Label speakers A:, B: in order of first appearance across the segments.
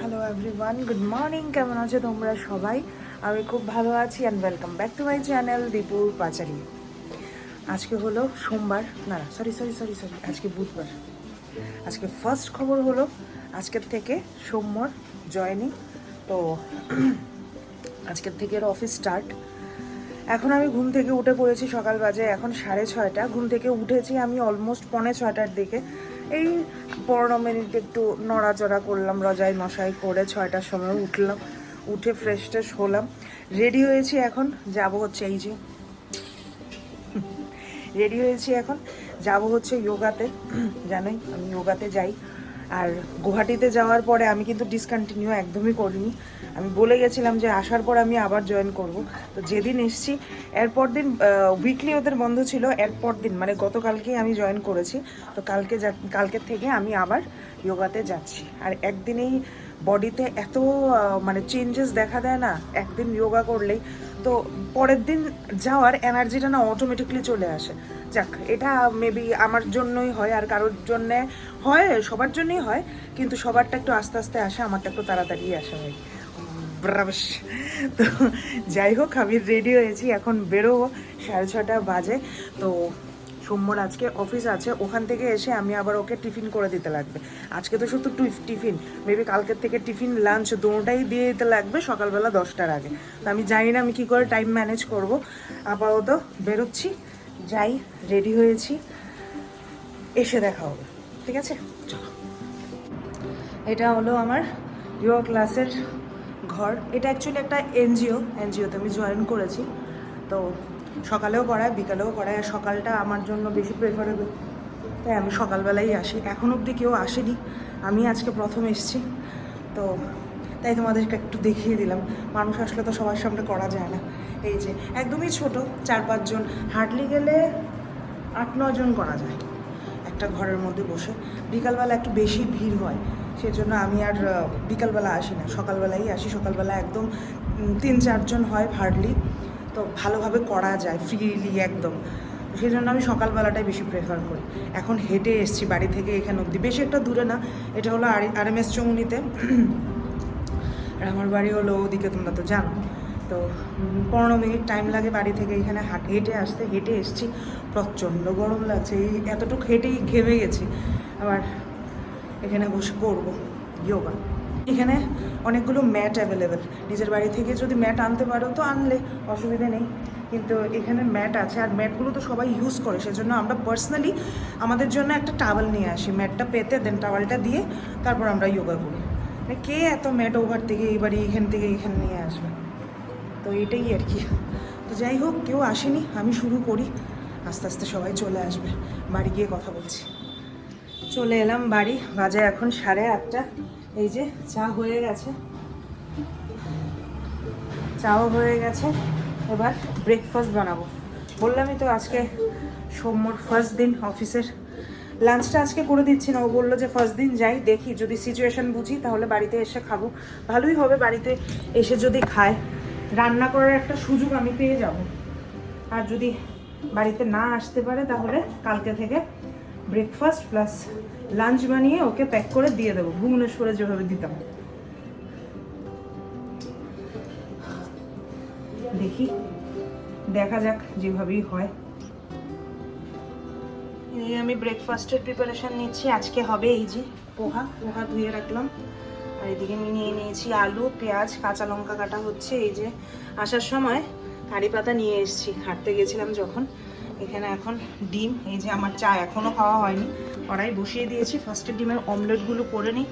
A: Hello everyone good morning কেমন আছো তোমরা সবাই? আমি খুব ভালো আছি and welcome back to my channel দীপুর পাচারি আজকে হলো সোমবার। না না সরি সরি সরি সরি আজকে বুধবার। আজকে ফার্স্ট খবর হলো, আজকের থেকে সোমবার জয়নিং। তো আজকের থেকে এর অফিস স্টার্ট এখন আমি ঘুম থেকে উঠে পড়েছি সকাল বাজে, এখন সাড়ে ছয়টা। ঘুম থেকে উঠেছি আমি অলমোস্ট পৌনে ছয়টার দিকে। এই পনেরো মিনিট একটু নড়াচড়া করলাম, রজাই মশাই করে ছয়টার সময় উঠলাম, উঠে ফ্রেশ ট্রেশ হলাম। রেডি হয়েছি এখন, যাব হচ্ছে এই যে রেডি হয়েছি এখন, যাব হচ্ছে যোগাতে জানোই, আমি যোগাতে যাই। আর গুয়াহাটিতে যাওয়ার পরে আমি কিন্তু ডিসকন্টিনিউ একদমই করিনি। আমি বলে গেছিলাম যে আসার পর আমি আবার জয়েন করব। তো যেদিন এসছি, এরপর দিন উইকলি ওদের বন্ধ ছিল, এরপর দিন মানে গতকালকেই আমি জয়েন করেছি। তো কালকে কালকের থেকে আমি আবার যোগাতে যাচ্ছি। আর একদিনেই বডিতে এত মানে চেঞ্জেস দেখা দেয় না, একদিন যোগা করলেই। তো পরের দিন যাওয়ার এনার্জিটা না অটোমেটিকলি চলে আসে। যাক, এটা মেবি আমার জন্যই হয় আর কারোর জন্যে হয়, সবার জন্যই হয়, কিন্তু সবারটা একটু আস্তে আস্তে আসে, আমারটা একটু তাড়াতাড়ি আসা হয়। তো যাই হোক, আমি রেডি হয়েছি, এখন বেরোবো, সাড়ে ছটা বাজে। তো সোমবার আজকে অফিস আছে, ওখান থেকে এসে আমি আবার ওকে টিফিন করে দিতে লাগবে। আজকে তো শুধু টিফিন মেবি কালকের থেকে টিফিন লাঞ্চ দুটোটাই দিয়ে দিতে লাগবে, সকালবেলা দশটার আগে। তো আমি জানি না আমি কী করে টাইম ম্যানেজ করব। আপাতত বেরোচ্ছি। যাই রেডি হয়েছি। এসে দেখা হবে ঠিক আছে? চলো। এটা হলো আমার যোগা ক্লাসের ঘর। এটা অ্যাকচুয়ালি একটা এনজিও এনজিওতে আমি জয়েন করেছি। তো সকালেও করায় বিকালেও করায় আর সকালটা আমার জন্য বেশি প্রেফারেবল তাই আমি সকালবেলাই আসি। এখন অবধি কেউ আসেনি। আমি আজকে প্রথম এসেছি। তো তাই তোমাদেরকে একটু দেখিয়ে দিলাম। মানুষ আসলে তো সবার সামনে করা যায় না। এই যে, একদমই ছোট, চার পাঁচজন হাঁটলি গেলে আট নজন করা যায় একটা ঘরের মধ্যে বসে। বিকালবেলা একটু বেশি ভিড় হয়, সেজন্য আমি আর বিকালবেলা আসি না। সকালবেলাই আসি, সকালবেলা একদম তিন চারজন হয় হার্ডলি তো ভালোভাবে করা যায় ফ্রিলি একদম। সেই জন্য আমি সকালবেলাটাই বেশি প্রেফার করি। এখন হেঁটে এসছি, বাড়ি থেকে এখানে অবধি। বেশি একটা দূরে না, এটা হলো আর এম এস চৌমুনিতে। আর আমার বাড়ি হলো ওদিকে, তোমরা তো জানো। তো পনেরো মিনিট টাইম লাগে বাড়ি থেকে এখানে হাট, হেঁটে আসতে, হেঁটে এসছি। প্রচণ্ড গরম লাগছে, এই এতটুকু হেঁটেই ঘেমে গেছি। আবার এখানে বসে করব যোগা এখানে অনেকগুলো ম্যাট অ্যাভেলেবেল নিজের বাড়ি থেকে যদি ম্যাট আনতে পারো তো আনলে, অসুবিধা নেই। কিন্তু এখানে ম্যাট আছে, আর ম্যাটগুলো তো সবাই ইউজ করে। সেজন্য আমরা পার্সোনালি আমাদের জন্য একটা টাওয়াল নিয়ে আসি। ম্যাটটা পেতে দেন টাওয়ালটা দিয়ে তারপর আমরা যোগা করি। মানে কে এত ম্যাট ওভার থেকে এই বাড়ি এখান থেকে এখানে নিয়ে আসবে? তো এটাই আর কি। তো যাই হোক, কেউ আসেনি, আমি শুরু করি। আস্তে আস্তে সবাই চলে আসবে। বাড়ি গিয়ে কথা বলছি। চলে এলাম বাড়ি। বাজে এখন সাড়ে আটটা। এই যে চা হয়ে গেছে। চাও হয়ে গেছে। এবার ব্রেকফাস্ট বানাবো। বললামই তো আজকে সোমবার ফার্স্ট দিন অফিসের। লাঞ্চটা আজকে করে দিচ্ছি না। ও বলল যে ফার্স্ট দিন যাই, দেখি। যদি সিচুয়েশন বুঝি, তাহলে বাড়িতে এসে খাব। ভালোই হবে বাড়িতে এসে যদি খায়। রান্না করার একটা সুযোগ আমি পেয়ে যাব। আর যদি বাড়িতে না আসতে পারে তাহলে কালকে থেকে ব্রেকফাস্ট প্লাস লাঞ্চ বানিয়ে ওকে প্যাক করে দিয়ে দেবো। ভুবনেশ্বরে যেভাবে দিতাম। দেখি, দেখা যাক যেভাবেই হয়। আমি ব্রেকফাস্টের প্রিপারেশন নিচ্ছি। আজকে হবে এই যে পোহা। পোহা ধুয়ে রাখলাম। আর এদিকে নিয়ে নিয়েছি আলু, পেঁয়াজ, কাঁচা লঙ্কা কাটা হচ্ছে, এই যে আসার সময় কারি পাতা নিয়ে এসেছি। হাঁটতে গেছিলাম যখন, এখানে এখন ডিম, এই যে আমার চা এখনও খাওয়া হয়নি। কড়াই বসিয়ে দিয়েছি ফার্স্টের ডিমের অমলেটগুলো করে নিই।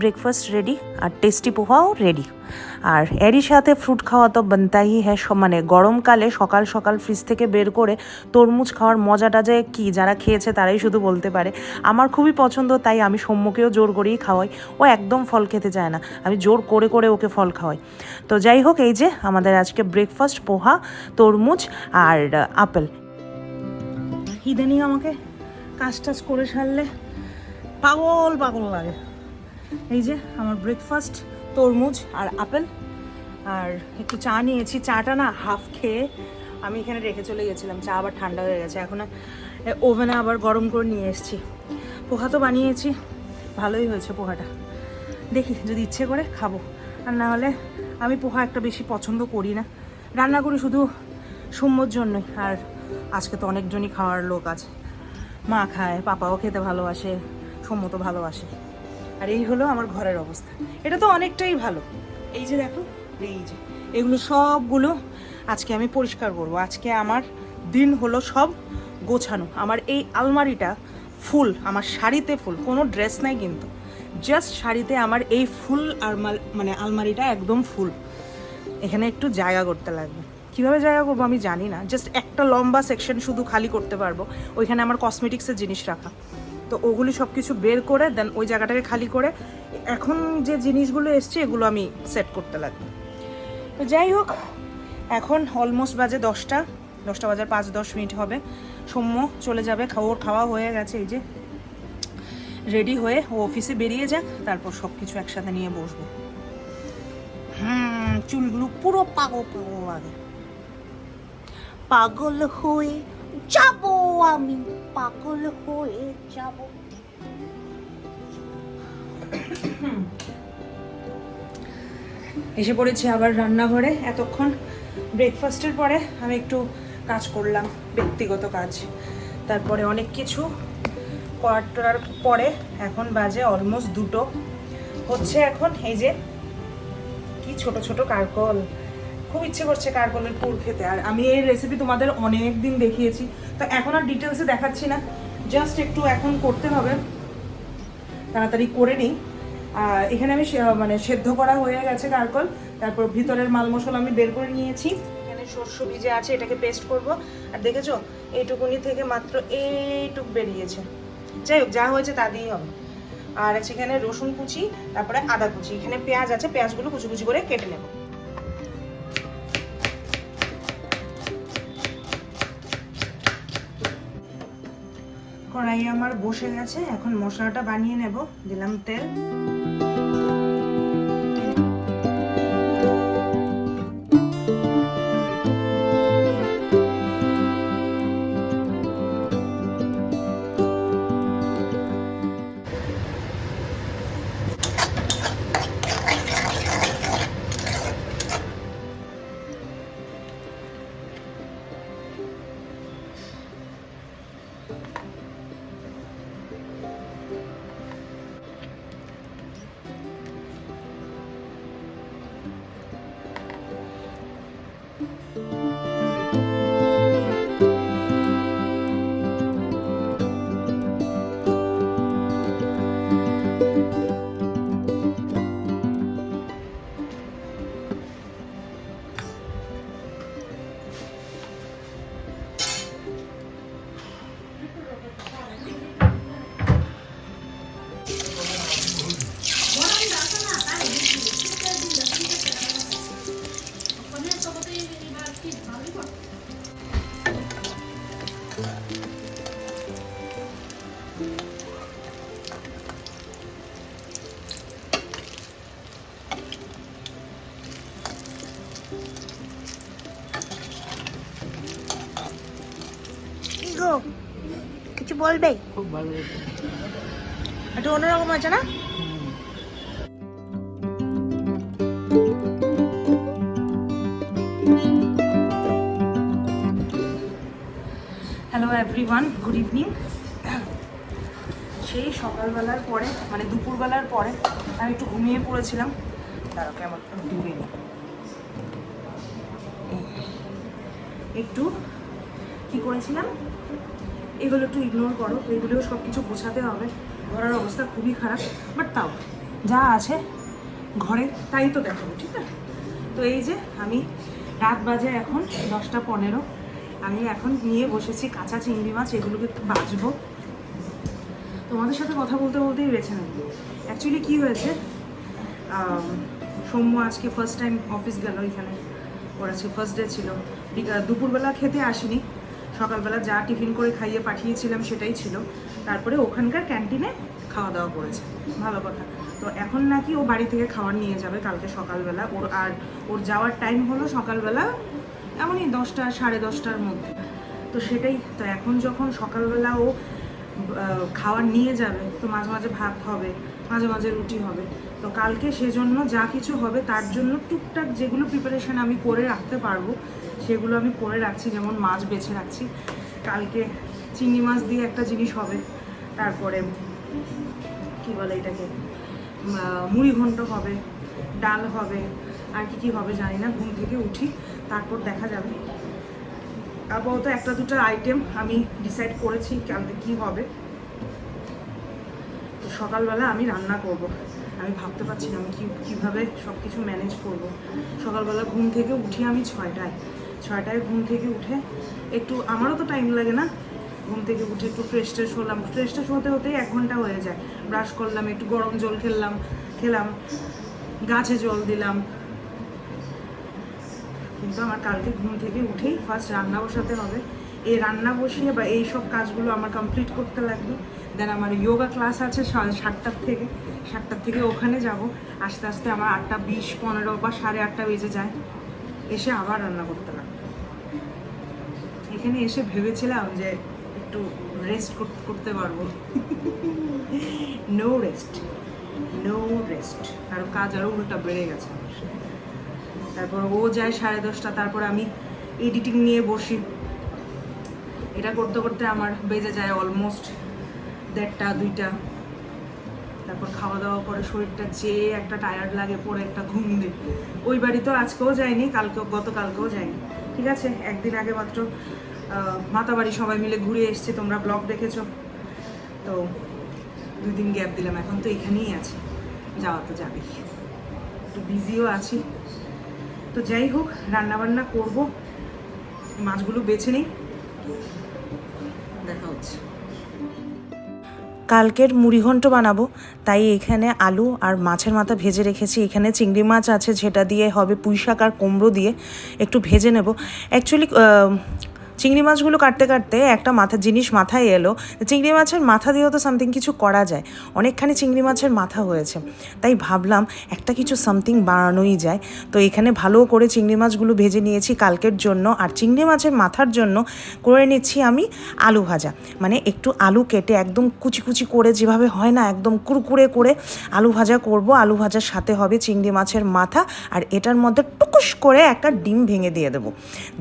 A: ব্রেকফাস্ট রেডি আর টেস্টি পোহাও রেডি আর এরই সাথে ফ্রুট খাওয়া তো বানতাই হ্যাঁ মানে গরমকালে সকাল সকাল ফ্রিজ থেকে বের করে তরমুজ খাওয়ার মজাটা যে কি, যারা খেয়েছে তারাই শুধু বলতে পারে। আমার খুবই পছন্দ, তাই আমি সৌম্যকেও জোর করেই খাওয়াই। ও একদম ফল খেতে চায় না, আমি জোর করে করে ওকে ফল খাওয়াই। তো যাই হোক, এই যে আমাদের আজকে ব্রেকফাস্ট পোহা, তরমুজ আর আপেল। ইদানিং আমাকে? কাজ টাজ করে সারলে পাগল পাগল লাগে। এই যে আমার ব্রেকফাস্ট তরমুজ আর আপেল। আর একটু চা নিয়েছি। চাটা না হাফ খেয়ে আমি এখানে রেখে চলে গেছিলাম। চা আবার ঠান্ডা হয়ে গেছে। এখন ওভেনে আবার গরম করে নিয়ে এসেছি। পোহা তো বানিয়েছি। ভালোই হয়েছে পোহাটা। দেখি, যদি ইচ্ছে করে খাব। আর না হলে আমি পোহা একটা বেশি পছন্দ করি না। রান্না করি শুধু সুম্যর জন্যই। আর আজকে তো অনেকজনই খাওয়ার লোক আছে। মা খায়, পাপাও খেতে ভালোবাসে, সৌম্য তো ভালোবাসে। আর এই হলো আমার ঘরের অবস্থা। এটা তো অনেকটাই ভালো। এই যে দেখো, এই যে, এগুলো সবগুলো আজকে আমি পরিষ্কার করব। আজকে আমার দিন হলো সব গোছানো। আমার এই আলমারিটা ফুল, আমার শাড়িতে ফুল, কোনো ড্রেস নাই কিন্তু। জাস্ট শাড়িতে আমার এই ফুল আলমার মানে আলমারিটা একদম ফুল। এখানে একটু জায়গা করতে লাগবে। কীভাবে জায়গা করব আমি জানি না। জাস্ট একটা লম্বা সেকশন শুধু খালি করতে পারব। ওইখানে আমার কসমেটিক্সের জিনিস রাখা। তো ওগুলি সব কিছু বের করে দেন ওই জায়গাটাকে খালি করে, এখন যে জিনিসগুলো এসছে, এগুলো আমি সেট করতে লাগবে। তো যাই হোক, এখন অলমোস্ট বাজে দশটা দশটা বাজার পাঁচ দশ মিনিট হবে। সৌম্য চলে যাবে ওর খাওয়া হয়ে গেছে, এই যে রেডি হয়ে ও অফিসে বেরিয়ে যাক, তারপর সব কিছু একসাথে নিয়ে বসবো। হুম, চুলগুলো পুরো পাগল পাগল লাগে
B: পাগল হয়ে যাব আমি। পাগল হয়ে যাব।
C: এসে পড়েছি আবার রান্নাঘরে। এতক্ষণ ব্রেকফাস্টের পরে আমি একটু কাজ করলাম, ব্যক্তিগত কাজ। তারপরে অনেক কিছু করার পরে এখন বাজে অলমোস্ট দুটো। হচ্ছে এখন এই যে কি ছোট ছোট কারকল খুব ইচ্ছে করছে কারকলের পুর খেতে। আর আমি এই রেসিপি তোমাদের অনেক দিন দেখিয়েছি। তো এখন আর ডিটেলসে দেখাচ্ছি না। জাস্ট একটু এখন করতে হবে। তাড়াতাড়ি করে নিই। এখানে আমি মানে সেদ্ধ করা হয়ে গেছে কারকল তারপর ভিতরের মাল মশলা আমি বের করে নিয়েছি। এখানে শস্য ভিজে আছে, এটাকে পেস্ট করব। আর দেখেছ? এইটুকুনি থেকে মাত্র এইটুক বেরিয়েছে। যাই হোক, যা হয়েছে তা দিয়েই হবে। আর আছে এখানে রসুন কুচি, তারপরে আদা কুচি। এখানে পেঁয়াজ আছে, পেঁয়াজগুলো কুচি কুচি করে কেটে নেব। কড়াই আমার বসে গেছে এখন মশলাটা বানিয়ে নেব। দিলাম তেল।
B: কি গো কিছু বলবে?
C: একটু অন্যরকম আছে না? হ্যালো এভরিওয়ান গুড ইভিনিং সেই সকালবেলার পরে মানে দুপুরবেলার পরে আমি একটু ঘুমিয়ে পড়েছিলাম। তারও কেমন দূরে নেই একটু কি করেছিলাম? এগুলো একটু ইগনোর করো এগুলো সব কিছু গোছাতে হবে। ঘরের অবস্থা খুবই খারাপ বাট তাও,
A: যা আছে ঘরে, তাই তো দেখাবো, ঠিক আছে? তো এই যে আমি রাত বাজে এখন, দশটা পনেরো। আমি এখন নিয়ে বসেছি কাঁচা চিংড়ি মাছ, এগুলোকে একটু বাজবো। তোমাদের সাথে কথা বলতে বলতেই বেছে নেব অ্যাকচুয়ালি কী হয়েছে? সৌম্য আজকে ফার্স্ট টাইম অফিস গেল এখানে। ওর ফার্স্ট ডে ছিল। দুপুরবেলা খেতে আসিনি। সকালবেলা যা টিফিন করে খাইয়ে পাঠিয়েছিলাম সেটাই ছিল। তারপরে ওখানকার ক্যান্টিনে খাওয়া দাওয়া করেছে। ভালো কথা। তো এখন নাকি ও বাড়ি থেকে খাবার নিয়ে যাবে কালকে সকালবেলা। ওর আর ওর যাওয়ার টাইম হলো সকালবেলা এমনই দশটা, সাড়ে দশটার মধ্যে। তো সেটাই, তো এখন যখন সকালবেলা ও খাওয়ার নিয়ে যাবে, তো মাঝে মাঝে ভাত হবে, মাঝে মাঝে রুটি হবে। তো কালকে সেজন্য যা কিছু হবে তার জন্য টুকটাক যেগুলো প্রিপারেশান আমি করে রাখতে পারব, সেগুলো আমি করে রাখছি, যেমন মাছ বেছে রাখছি। কালকে চিংড়ি মাছ দিয়ে একটা জিনিস হবে, তারপরে কি বলে এটাকে? মুড়ি ঘন্ট হবে, ডাল হবে, আর কি কি হবে জানি না, ঘুম থেকে উঠি, তারপর দেখা যাবে। আপাতত একটা দুটো আইটেম আমি ডিসাইড করেছি কালকে কি হবে। সকালবেলা আমি রান্না করব। আমি ভাবতে পারছি না আমি কি, কীভাবে সব কিছু ম্যানেজ করব। সকালবেলা ঘুম থেকে উঠি আমি ছয়টায়। ছয়টায় ঘুম থেকে উঠে একটু, আমারও তো টাইম লাগে না। ঘুম থেকে উঠে একটু ফ্রেশ ট্রেশ হলাম। ফ্রেশ ট্রেশ হতে হতেই এক ঘণ্টা হয়ে যায়। ব্রাশ করলাম, একটু গরম জল খেলাম খেলাম, গাছে জল দিলাম। কিন্তু আমার কালকে ঘুম থেকে উঠেই ফার্স্ট রান্না বসাতে হবে। এই রান্না বসিয়ে বা এই সব কাজগুলো আমার কমপ্লিট করতে লাগবে। দেন আমার যোগা ক্লাস আছে সাতটার থেকে সাতটার থেকে ওখানে যাব। আস্তে আস্তে আমার আটটা বিশ পনেরো বা সাড়ে আটটা বেজে যায়। এসে আবার রান্না করতে লাগবে এখানে এসে ভেবেছিলাম যে একটু রেস্ট করতে পারব। নো রেস্ট নো রেস্ট আরও কাজ আরও উল্টা বেড়ে গেছে তারপর ও যায় সাড়ে দশটা, তারপর আমি এডিটিং নিয়ে বসি। এটা করতে করতে আমার বেজে যায় অলমোস্ট দেড়টা, দুইটা। তারপর খাওয়া দাওয়া করে শরীরটা চেয়ে একটা টায়ার্ড লাগে, পরে একটা ঘুম দিই ওই বাড়ি তো আজকেও যায়নি, কালকেও, গতকালকেও যায়নি। ঠিক আছে? একদিন আগে মাত্র মাতাবাড়ি সবাই মিলে ঘুরে এসছে, তোমরা ব্লগ দেখেছ। তো দুই দিন গ্যাপ দিলাম, এখন তো এখানেই আছি, যাওয়া তো যাবেই। একটু বিজিও আছি। তো যাই হোক রান্না বান্না করব, মাছগুলো বেছে নিই। দেখা হচ্ছে।
D: কালকের মুড়িঘণ্ট বানাবো। তাই এখানে আলু আর মাছের মাথা ভেজে রেখেছি। এখানে চিংড়ি মাছ আছে যেটা দিয়ে হবে পুঁই শাক আর কুমড়ো দিয়ে একটু ভেজে নেব। অ্যাকচুয়ালি চিংড়ি মাছগুলো কাটতে কাটতে একটা মাথা, জিনিস মাথায় এলো। চিংড়ি মাছের মাথা দিয়েও তো সামথিং কিছু করা যায়। অনেকখানি চিংড়ি মাছের মাথা হয়েছে। তাই ভাবলাম একটা কিছু সামথিং বানানোই যায়। তো এখানে ভালো করে চিংড়ি মাছগুলো ভেজে নিয়েছি কালকের জন্য। আর চিংড়ি মাছের মাথার জন্য করে নিচ্ছি আমি আলু ভাজা। মানে একটু আলু কেটে একদম কুচি কুচি করে যেভাবে হয় না, একদম কুরকুরে করে আলু ভাজা করব। আলু ভাজার সাথে হবে চিংড়ি মাছের মাথা। আর এটার মধ্যে টুকুস করে একটা ডিম ভেঙে দিয়ে দেবো।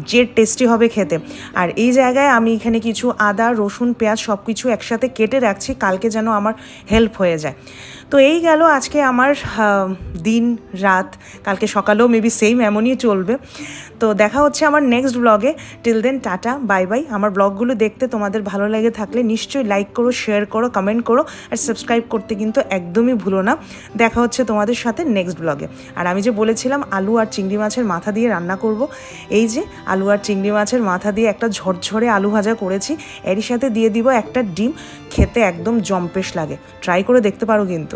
D: যে টেস্টি হবে খেতে। আর এই জায়গায় আমি এখানে কিছু আদা, রসুন, পেঁয়াজ সব কিছু একসাথে কেটে রাখছি। কালকে যেন আমার হেল্প হয়ে যায়। তো এই গেল আজকে আমার দিন, রাত, কালকে সকালেও মেবি সেম এমনই চলবে। তো দেখা হচ্ছে আমার নেক্সট ব্লগে till then tata bye bye আমার ব্লগগুলো দেখতে তোমাদের ভালো লেগে থাকলে নিশ্চয়ই লাইক করো শেয়ার করো কমেন্ট করো, আর সাবস্ক্রাইব করতে কিন্তু একদমই ভুলো না। দেখা হচ্ছে তোমাদের সাথে নেক্সট ব্লগে আর আমি যে বলেছিলাম, আলু আর চিংড়ি মাছের মাথা দিয়ে রান্না করব, এই যে আলু আর চিংড়ি মাছের মাথা দিয়ে একটা ঝরঝরে আলু ভাজা করেছি, এরই সাথে দিয়ে দিব একটা ডিম, খেতে একদম জম্পেশ লাগে। ট্রাই করে দেখতে পারো কিন্তু।